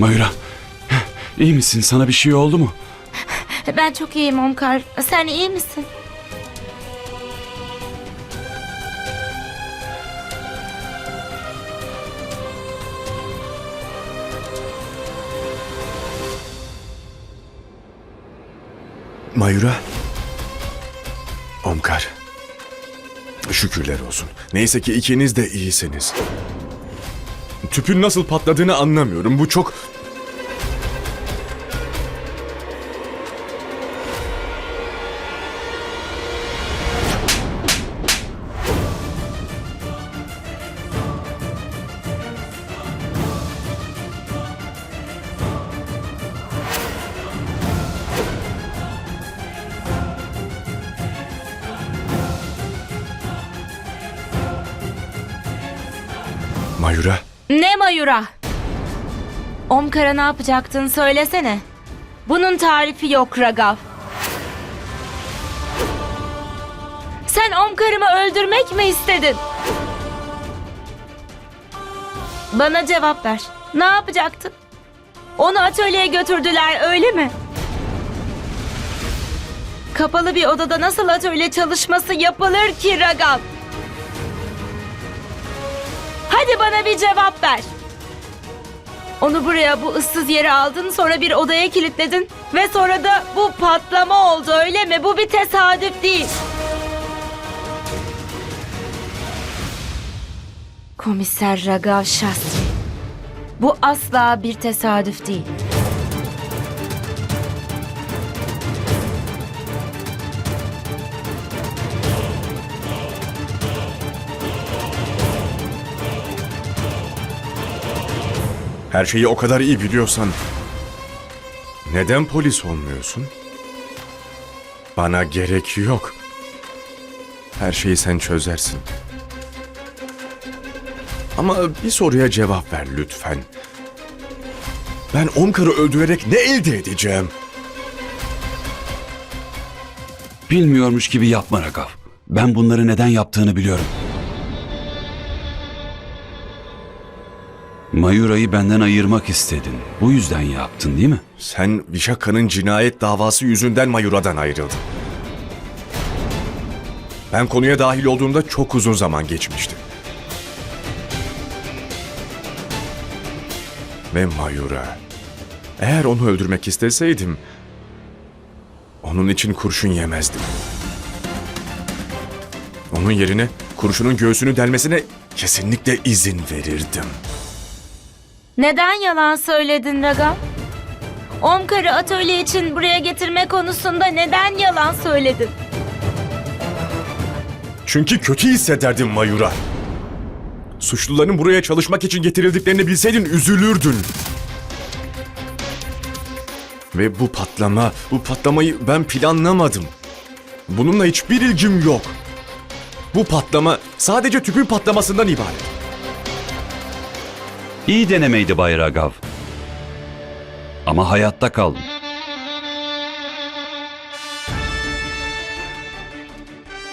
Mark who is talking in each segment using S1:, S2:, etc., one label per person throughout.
S1: Mayura, iyi misin? Sana bir şey oldu mu?
S2: Ben çok iyiyim Omkar. Sen iyi misin?
S3: Mayura. Omkar. Şükürler olsun. Neyse ki ikiniz de iyisiniz. Tüpün nasıl patladığını anlamıyorum. Bu çok...
S2: Omkar'a ne yapacaktın söylesene. Bunun tarifi yok Ragav. Sen Omkar'ımı öldürmek mi istedin? Bana cevap ver. Ne yapacaktın? Onu atölyeye götürdüler öyle mi? Kapalı bir odada nasıl atölye çalışması yapılır ki Ragav? Hadi bana bir cevap ver. Onu buraya bu ıssız yere aldın sonra bir odaya kilitledin ve sonra da bu patlama oldu öyle mi? Bu bir tesadüf değil. Komiser Ragav Shastri. Bu asla bir tesadüf değil.
S3: Her şeyi o kadar iyi biliyorsan neden polis olmuyorsun? Bana gerek yok. Her şeyi sen çözersin. Ama bir soruya cevap ver lütfen. Ben Omkar'ı öldürerek ne elde edeceğim?
S1: Bilmiyormuş gibi yapma Ragav. Ben bunları neden yaptığını biliyorum. Mayura'yı benden ayırmak istedin. Bu yüzden yaptın değil mi?
S3: Sen Vişaka'nın cinayet davası yüzünden Mayura'dan ayrıldın. Ben konuya dahil olduğumda çok uzun zaman geçmişti. Ve Mayura, eğer onu öldürmek isteseydim, onun için kurşun yemezdim. Onun yerine kurşunun göğsünü delmesine kesinlikle izin verirdim.
S2: Neden yalan söyledin Ragav? Omkar'ı atölye için buraya getirme konusunda neden yalan söyledin?
S3: Çünkü kötü hissederdim Mayura. Suçluların buraya çalışmak için getirildiklerini bilseydin üzülürdün. Ve bu patlama, bu patlamayı ben planlamadım. Bununla hiçbir ilgim yok. Bu patlama sadece tüpün patlamasından ibaret.
S1: İyi denemeydi Bay Ragav. Ama hayatta kaldın.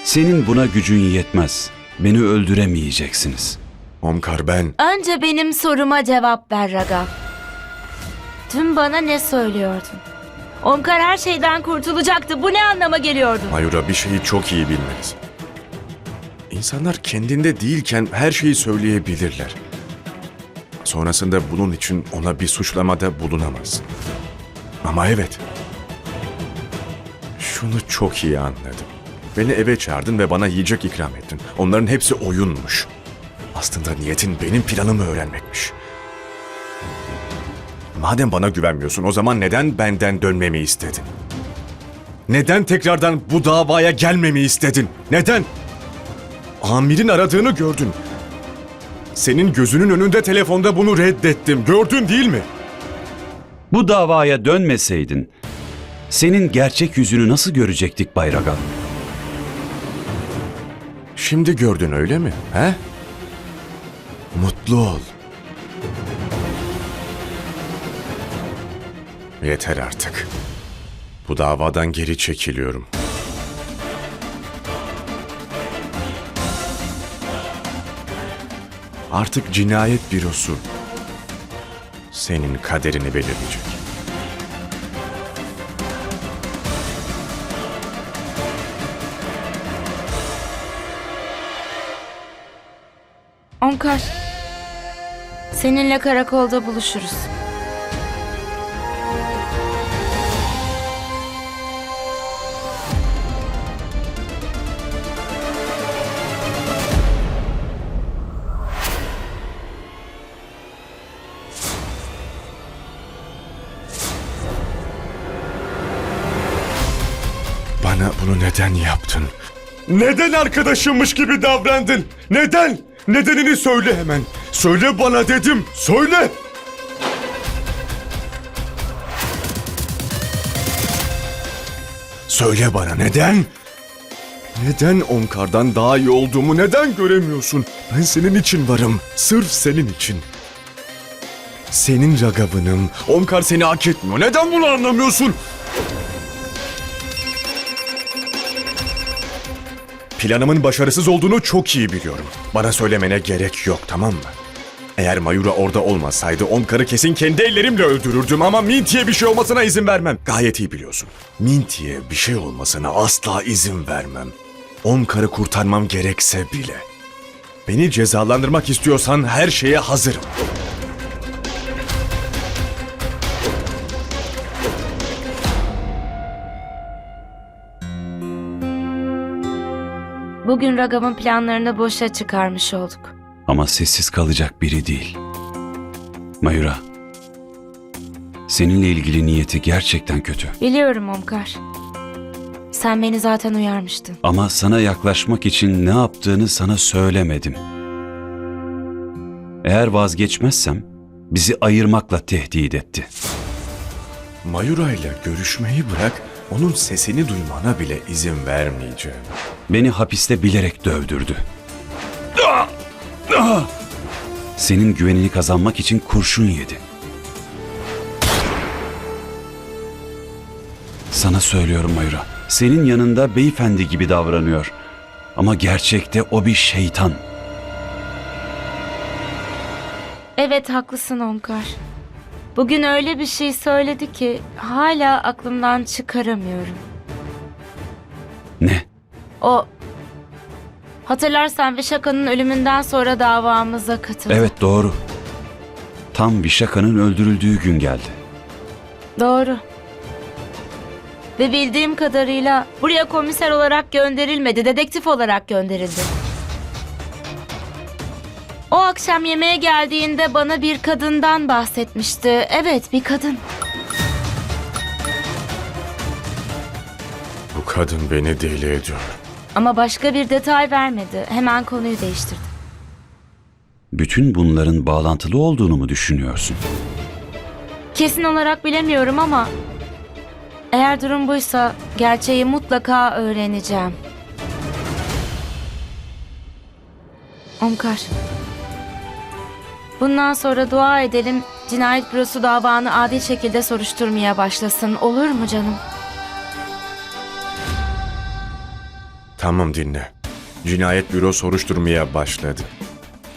S1: Senin buna gücün yetmez. Beni öldüremeyeceksiniz.
S3: Omkar ben...
S2: Önce benim soruma cevap ver Ragav. Dün bana ne söylüyordun? Omkar her şeyden kurtulacaktı. Bu ne anlama geliyordu?
S3: Mayura bir şeyi çok iyi bilmelisin. İnsanlar kendinde değilken her şeyi söyleyebilirler. Sonrasında bunun için ona bir suçlamada bulunamazsın. Ama evet. Şunu çok iyi anladım. Beni eve çağırdın ve bana yiyecek ikram ettin. Onların hepsi oyunmuş. Aslında niyetin benim planımı öğrenmekmiş. Madem bana güvenmiyorsun o zaman neden benden dönmemi istedin? Neden tekrardan bu davaya gelmemi istedin? Neden? Amirin aradığını gördün. Senin gözünün önünde telefonda bunu reddettim. Gördün değil mi?
S1: Bu davaya dönmeseydin, senin gerçek yüzünü nasıl görecektik Bay Ragav?
S3: Şimdi gördün öyle mi? He? Mutlu ol. Yeter artık. Bu davadan geri çekiliyorum. Artık cinayet bürosu senin kaderini belirleyecek.
S2: Omkar. Seninle karakolda buluşuruz.
S3: Neden yaptın? Neden arkadaşımmış gibi davrandın? Neden? Nedenini söyle hemen. Söyle bana dedim. Söyle. Söyle bana neden? Neden Omkar'dan daha iyi olduğumu neden göremiyorsun? Ben senin için varım. Sırf senin için. Senin ragavınım. Omkar seni hak etmiyor. Neden bunu anlamıyorsun? Planımın başarısız olduğunu çok iyi biliyorum. Bana söylemene gerek yok tamam mı? Eğer Mayura orada olmasaydı Omkar'ı kesin kendi ellerimle öldürürdüm ama Minty'ye bir şey olmasına izin vermem. Gayet iyi biliyorsun. Minty'ye bir şey olmasına asla izin vermem. Omkar'ı kurtarmam gerekse bile. Beni cezalandırmak istiyorsan her şeye hazırım.
S2: Bugün Ragav'ın planlarını boşa çıkarmış olduk.
S1: Ama sessiz kalacak biri değil. Mayura, seninle ilgili niyeti gerçekten kötü.
S2: Biliyorum Omkar. Sen beni zaten uyarmıştın.
S1: Ama sana yaklaşmak için ne yaptığını sana söylemedim. Eğer vazgeçmezsem bizi ayırmakla tehdit etti.
S3: Mayura ile görüşmeyi bırak, onun sesini duymana bile izin vermeyeceğim.
S1: Beni hapiste bilerek dövdürdü. Senin güvenini kazanmak için kurşun yedi. Sana söylüyorum Mayura. Senin yanında beyefendi gibi davranıyor. Ama gerçekte o bir şeytan.
S2: Evet haklısın Omkar. Bugün öyle bir şey söyledi ki hala aklımdan çıkaramıyorum.
S1: Ne?
S2: O hatırlarsan Vişaka'nın ölümünden sonra davamıza katıldı.
S1: Evet doğru. Tam Vişaka'nın öldürüldüğü gün geldi.
S2: Doğru. Ve bildiğim kadarıyla buraya komiser olarak gönderilmedi, dedektif olarak gönderildi. O akşam yemeğe geldiğinde bana bir kadından bahsetmişti. Evet, bir kadın.
S3: Bu kadın beni deli ediyor.
S2: Ama başka bir detay vermedi. Hemen konuyu değiştirdi.
S1: Bütün bunların bağlantılı olduğunu mu düşünüyorsun?
S2: Kesin olarak bilemiyorum ama eğer durum buysa gerçeği mutlaka öğreneceğim. Omkar. Bundan sonra dua edelim cinayet bürosu davanı adil şekilde soruşturmaya başlasın. Olur mu canım?
S3: Tamam dinle. Cinayet büro soruşturmaya başladı.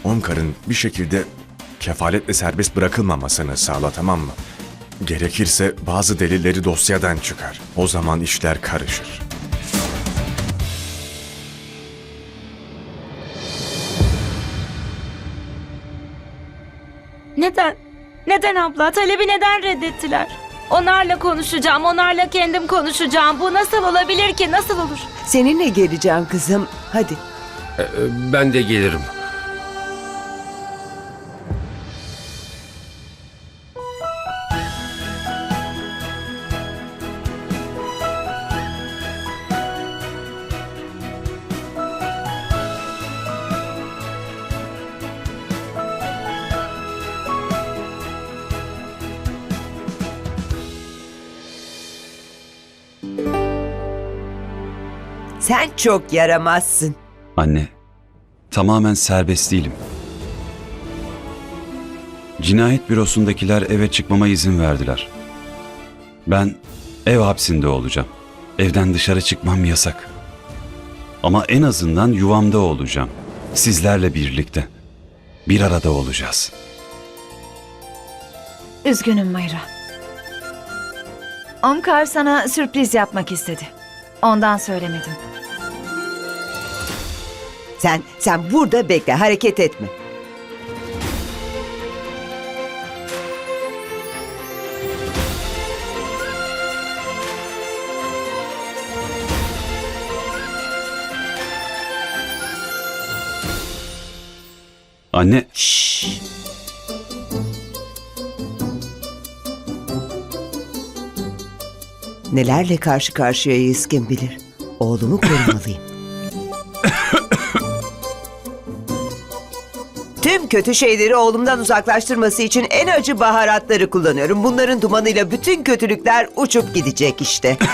S3: Omkar'ın bir şekilde kefaletle serbest bırakılmamasını sağla tamam mı? Gerekirse bazı delilleri dosyadan çıkar. O zaman işler karışır.
S2: Neden? Neden abla? Talebi neden reddettiler? Onlarla konuşacağım, onlarla kendim konuşacağım. Bu nasıl olabilir ki? Nasıl olur?
S4: Seninle geleceğim kızım. Hadi.
S5: Ben de gelirim.
S4: Çok yaramazsın.
S1: Anne, tamamen serbest değilim. Cinayet bürosundakiler eve çıkmama izin verdiler. Ben ev hapsinde olacağım. Evden dışarı çıkmam yasak. Ama en azından yuvamda olacağım. Sizlerle birlikte. Bir arada olacağız.
S6: Üzgünüm Mayra. Omkar sana sürpriz yapmak istedi. Ondan söylemedim.
S4: Sen sen burada bekle hareket etme.
S1: Anne,
S4: Nelerle karşı karşıyayız kim bilir. Oğlumu korumalıyım. Tüm kötü şeyleri oğlumdan uzaklaştırması için en acı baharatları kullanıyorum. Bunların dumanıyla bütün kötülükler uçup gidecek işte.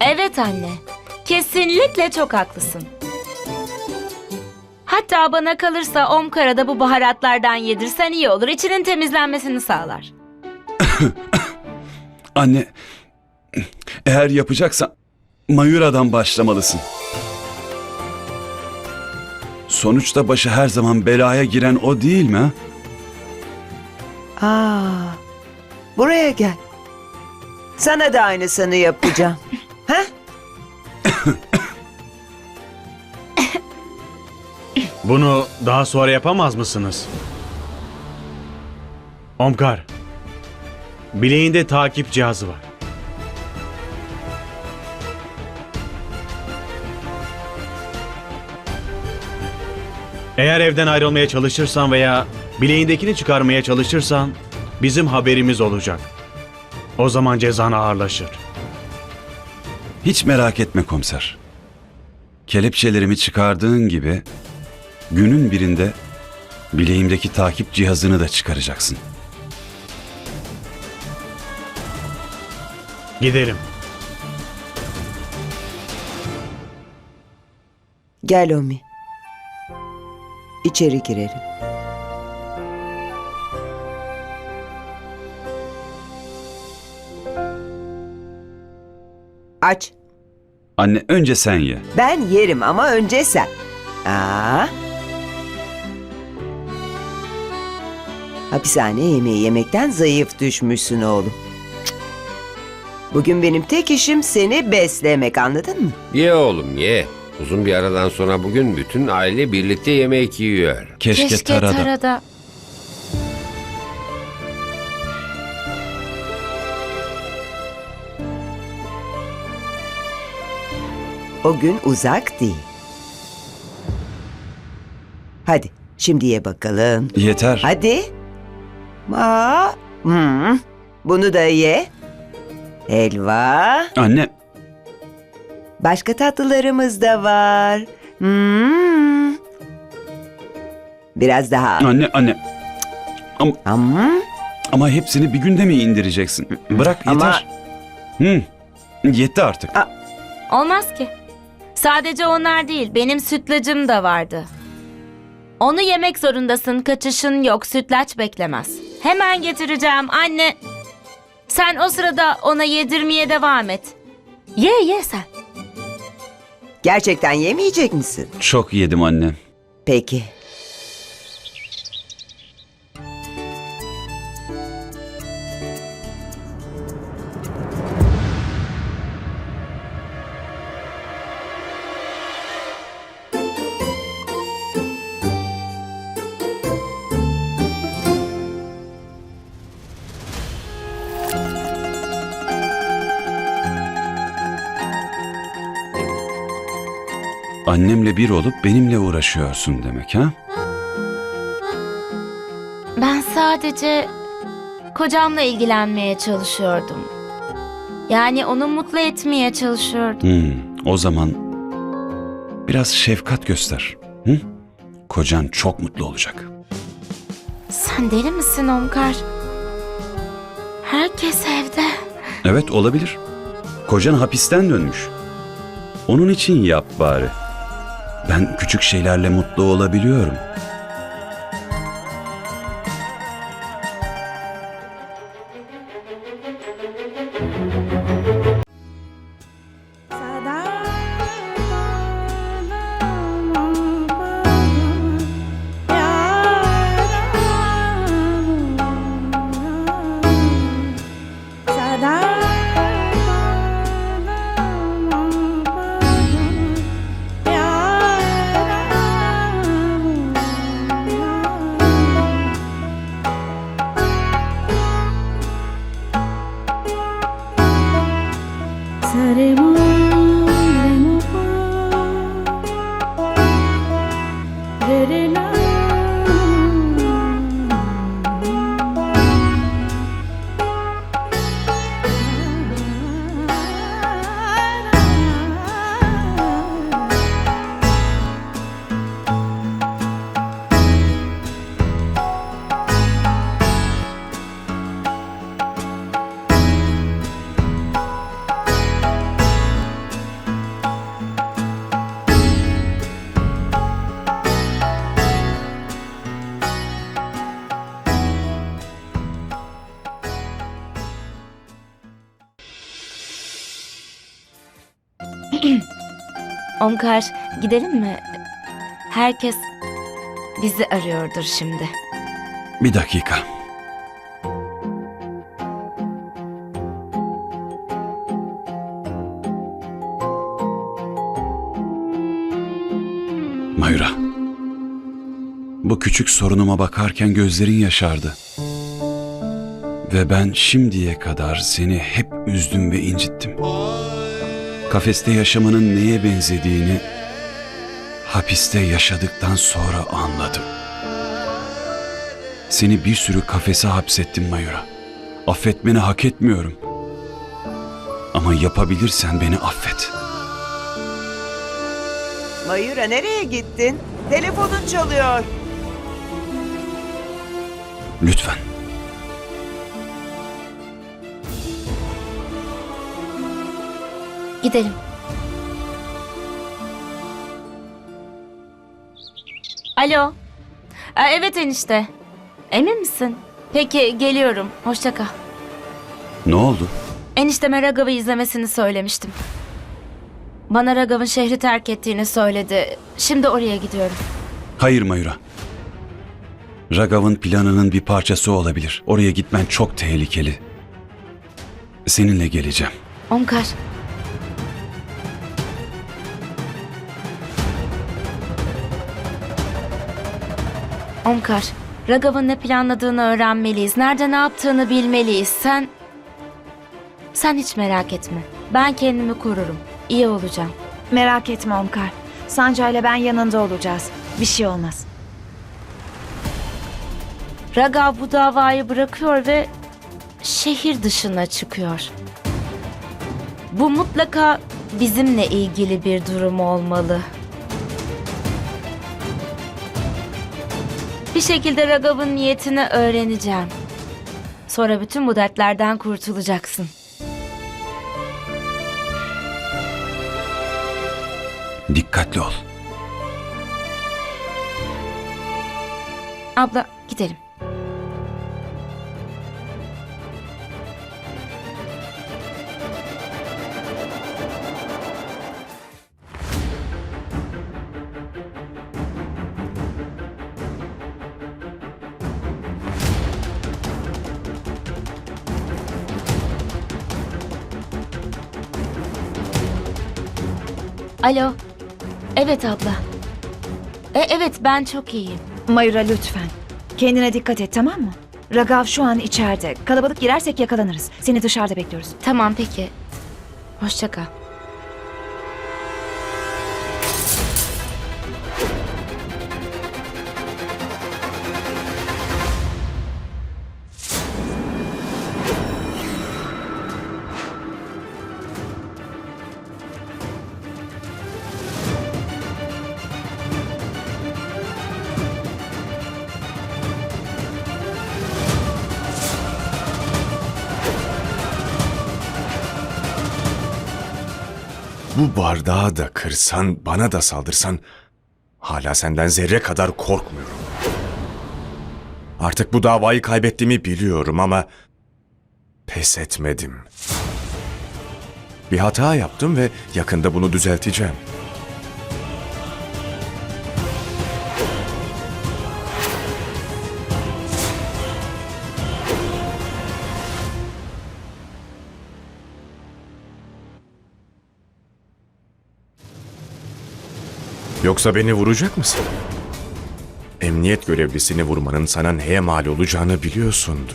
S2: Evet anne. Kesinlikle çok haklısın. Hatta bana kalırsa Omkar'a da bu baharatlardan yedirsen iyi olur. İçinin temizlenmesini sağlar.
S1: anne. Eğer yapacaksan Mayura'dan başlamalısın. Sonuçta başı her zaman belaya giren o değil mi?
S4: Aa, buraya gel. Sana da aynısını yapacağım. ha?
S7: Bunu daha sonra yapamaz mısınız? Omkar. Bileğinde takip cihazı var. Eğer evden ayrılmaya çalışırsan veya bileğindekini çıkarmaya çalışırsan bizim haberimiz olacak. O zaman cezan ağırlaşır.
S1: Hiç merak etme komiser. Kelepçelerimi çıkardığın gibi günün birinde bileğimdeki takip cihazını da çıkaracaksın.
S7: Gidelim.
S4: Gel Omi. İçeri girelim. Aç.
S1: Anne önce sen ye.
S4: Ben yerim ama önce sen. Aa. Hapishane yemeği yemekten zayıf düşmüşsün oğlum. Bugün benim tek işim seni beslemek anladın mı?
S5: Ye oğlum ye. Uzun bir aradan sonra bugün bütün aile birlikte yemek yiyor.
S1: Keşke, tarada.
S2: tarada.
S4: O gün uzak değil. Hadi şimdi ye bakalım.
S1: Yeter.
S4: Hadi. Aa, hmm. Bunu da ye. Helva.
S1: Anne
S4: Başka tatlılarımız da var. Hmm. Biraz daha.
S1: Anne anne
S4: Ama
S1: ama hepsini bir günde mi indireceksin? Bırak
S4: Ama-
S1: yeter. Hı. Yetti artık.
S2: Olmaz ki. Sadece onlar değil, benim sütlacım da vardı. Onu yemek zorundasın, kaçışın yok, sütlaç beklemez. Hemen getireceğim anne. Sen o sırada ona yedirmeye devam et. Ye ye sen.
S4: gerçekten yemeyecek misin?
S1: Çok yedim anne.
S4: Peki.
S1: Annemle bir olup benimle uğraşıyorsun demek ha?
S2: Ben sadece kocamla ilgilenmeye çalışıyordum. Yani onu mutlu etmeye çalışıyordum.
S1: Hmm, o zaman biraz şefkat göster. Hı? Kocan çok mutlu olacak.
S2: Sen deli misin Omkar? Herkes evde.
S1: Evet olabilir. Kocan hapisten dönmüş. Onun için yap bari. Ben küçük şeylerle mutlu olabiliyorum.
S2: Omkar gidelim mi? Herkes bizi arıyordur şimdi.
S1: Bir dakika. Mayura. Bu küçük sorunuma bakarken gözlerin yaşardı. Ve ben şimdiye kadar seni hep üzdüm ve incittim. Kafeste yaşamanın neye benzediğini hapiste yaşadıktan sonra anladım. Seni bir sürü kafese hapsettim Mayura. Affetmeni hak etmiyorum. Ama yapabilirsen beni affet.
S4: Mayura nereye gittin? Telefonun çalıyor.
S1: Lütfen.
S2: Gidelim. Alo. Aa, evet enişte. Emin misin? Peki geliyorum. Hoşça kal.
S1: Ne oldu?
S2: Enişteme Ragav'ı izlemesini söylemiştim. Bana Ragav'ın şehri terk ettiğini söyledi. Şimdi oraya gidiyorum.
S1: Hayır Mayura. Ragav'ın planının bir parçası olabilir. Oraya gitmen çok tehlikeli. Seninle geleceğim.
S2: Omkar. Omkar, Ragav'ın ne planladığını öğrenmeliyiz. Nerede ne yaptığını bilmeliyiz. Sen... Sen hiç merak etme. Ben kendimi korurum. İyi olacağım.
S6: Merak etme Omkar. Sanca ile ben yanında olacağız. Bir şey olmaz.
S2: Ragav bu davayı bırakıyor ve şehir dışına çıkıyor. Bu mutlaka bizimle ilgili bir durum olmalı. Bir şekilde Ragav'ın niyetini öğreneceğim. Sonra bütün bu dertlerden kurtulacaksın.
S1: Dikkatli ol.
S2: Abla Alo. Evet abla. E, evet ben çok iyiyim.
S6: Mayura lütfen. Kendine dikkat et tamam mı? Ragav şu an içeride. Kalabalık girersek yakalanırız. Seni dışarıda bekliyoruz.
S2: Tamam peki. Hoşça kal.
S3: Bu bardağı da kırsan, bana da saldırsan hala senden zerre kadar korkmuyorum. Artık bu davayı kaybettiğimi biliyorum ama pes etmedim. Bir hata yaptım ve yakında bunu düzelteceğim. Yoksa beni vuracak mısın? Emniyet görevlisini vurmanın sana neye mal olacağını biliyorsundur.